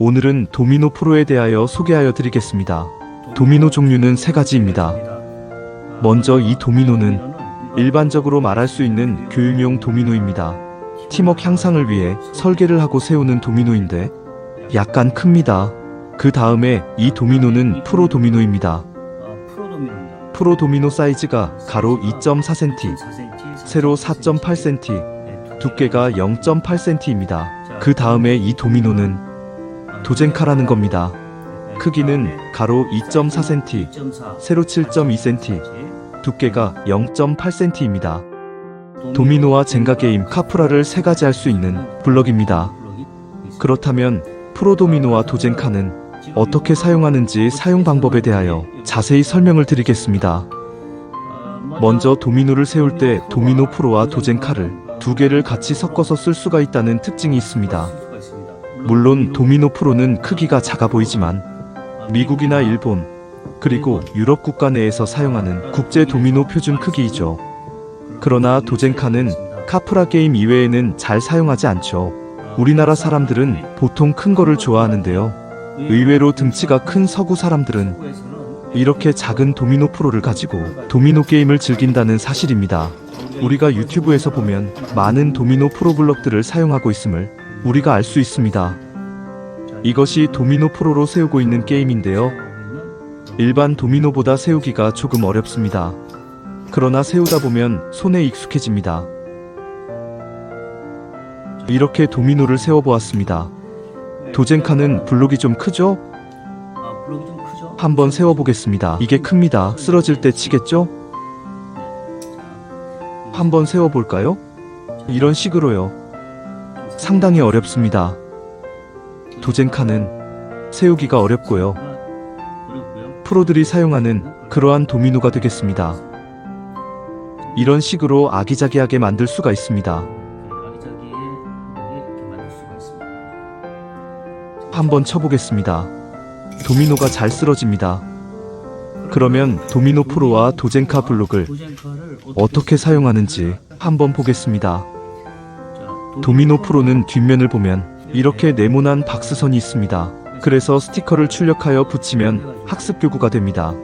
오늘은 도미노 프로에 대하여 소개하여 드리겠습니다. 도미노 종류는 세 가지입니다. 먼저 이 도미노는 일반적으로 말할 수 있는 교육용 도미노입니다. 팀워크 향상을 위해 설계를 하고 세우는 도미노인데 약간 큽니다. 그 다음에 이 도미노는 프로 도미노입니다. 어, 프로 도미노 사이즈가 가로 2.4cm, 4cm, 세로 4.8cm, 네, 두께가 0.8cm입니다. 그 다음에 이 도미노는 도젠카라는 겁니다. 크기는 가로 2.4cm, 2.4, 세로 7.2cm, 두께가 0.8cm입니다. 도미노와 젠가 게임 카프라를 세 가지 할 수 있는 블럭입니다. 그렇다면 프로 도미노와 도젠카는 어떻게 사용하는지 사용 방법에 대하여 자세히 설명을 드리겠습니다. 먼저 도미노를 세울 때 도미노 프로와 도젠카를 두 개를 같이 섞어서 쓸 수가 있다는 특징이 있습니다. 물론 도미노 프로는 크기가 작아 보이지만 미국이나 일본 그리고 유럽 국가 내에서 사용하는 국제 도미노 표준 크기이죠. 그러나 도젠카는 카프라 게임 이외에는 잘 사용하지 않죠. 우리나라 사람들은 보통 큰 거를 좋아하는데요. 의외로 등치가 큰 서구 사람들은 이렇게 작은 도미노 프로를 가지고 도미노 게임을 즐긴다는 사실입니다. 우리가 유튜브에서 보면 많은 도미노 프로 블럭들을 사용하고 있음을 우리가 알 수 있습니다. 이것이 도미노 프로로 세우고 있는 게임인데요. 일반 도미노보다 세우기가 조금 어렵습니다. 그러나 세우다 보면 손에 익숙해집니다. 이렇게 도미노를 세워보았습니다. 도젠카는 블록이 좀 크죠? 한번 세워보겠습니다. 이게 큽니다. 쓰러질 때 치겠죠? 한번 세워볼까요? 이런 식으로요. 상당히 어렵습니다. 도젠카는 세우기가 어렵고요. 프로들이 사용하는 그러한 도미노가 되겠습니다. 이런 식으로 아기자기하게 만들 수가 있습니다. 한번 쳐보겠습니다. 도미노가 잘 쓰러집니다. 그러면 도미노 프로와 도젠카 블록을 어떻게 사용하는지 한번 보겠습니다. 자, 도미노 프로는 뒷면을 보면 이렇게 네모난 박스선이 있습니다. 그래서 스티커를 출력하여 붙이면 학습 교구가 됩니다.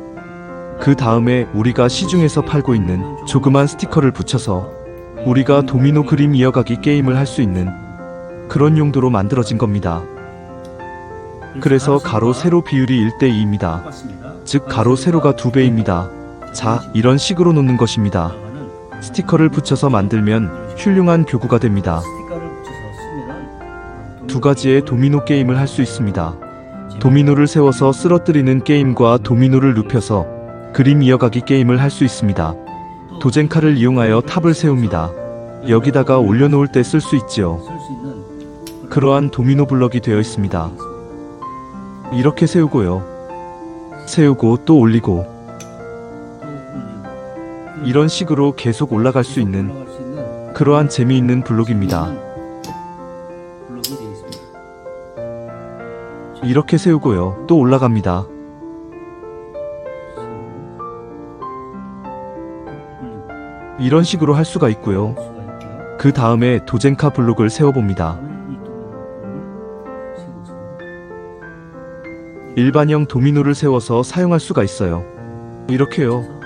그 다음에 우리가 시중에서 팔고 있는 조그만 스티커를 붙여서 우리가 도미노 그림 이어가기 게임을 할 수 있는 그런 용도로 만들어진 겁니다. 그래서 가로 세로 비율이 1대2입니다. 똑같습니다. 즉 가로 세로가 2배입니다. 자, 이런 식으로 놓는 것입니다. 스티커를 붙여서 만들면 훌륭한 교구가 됩니다. 두 가지의 도미노 게임을 할 수 있습니다. 도미노를 세워서 쓰러뜨리는 게임과 도미노를 눕혀서 그림 이어가기 게임을 할 수 있습니다. 도젠카를 이용하여 탑을 세웁니다. 여기다가 올려놓을 때 쓸 수 있지요. 그러한 도미노 블럭이 되어 있습니다. 이렇게 세우고요. 세우고 또 올리고 이런 식으로 계속 올라갈 수 있는 그러한 재미있는 블록입니다. 이렇게 세우고요. 또 올라갑니다. 이런 식으로 할 수가 있고요. 그 다음에 도젠카 블록을 세워봅니다. 일반형 도미노를 세워서 사용할 수가 있어요. 이렇게요.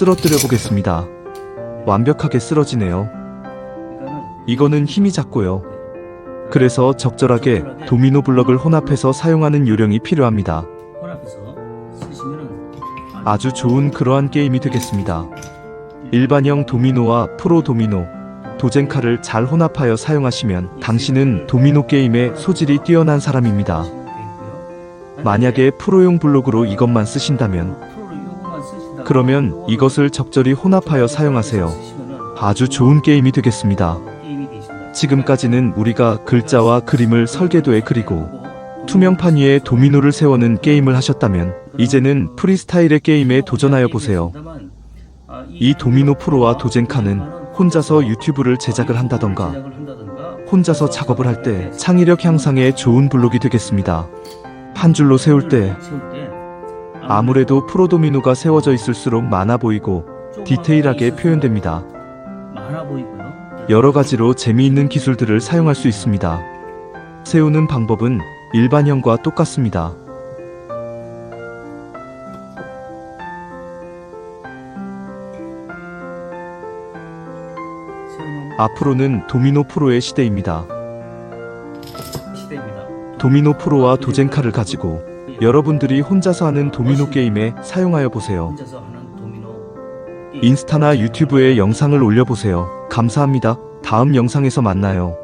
쓰러뜨려 보겠습니다. 완벽하게 쓰러지네요. 이거는 힘이 작고요. 그래서 적절하게 도미노 블럭을 혼합해서 사용하는 요령이 필요합니다. 아주 좋은 그러한 게임이 되겠습니다. 일반형 도미노와 프로 도미노, 도젠카를 잘 혼합하여 사용하시면 당신은 도미노 게임의 소질이 뛰어난 사람입니다. 만약에 프로용 블록으로 이것만 쓰신다면 그러면 이것을 적절히 혼합하여 사용하세요. 아주 좋은 게임이 되겠습니다. 지금까지는 우리가 글자와 그림을 설계도에 그리고 투명판 위에 도미노를 세워는 게임을 하셨다면 이제는 프리스타일의 게임에 도전하여 보세요. 이 도미노 프로와 도젠카는 혼자서 유튜브를 제작을 한다던가 혼자서 작업을 할 때 창의력 향상에 좋은 블록이 되겠습니다. 한 줄로 세울 때 아무래도 프로도미노가 세워져 있을수록 많아 보이고 디테일하게 표현됩니다. 많아 보이고요. 여러 가지로 재미있는 기술들을 사용할 수 있습니다. 세우는 방법은 일반형과 똑같습니다. 앞으로는 도미노 프로의 시대입니다. 시대입니다. 도미노 프로와 도젠카를 가지고 여러분들이 혼자서 하는 도미노 게임에 사용하여 보세요. 인스타나 유튜브에 영상을 올려보세요. 감사합니다. 다음 영상에서 만나요.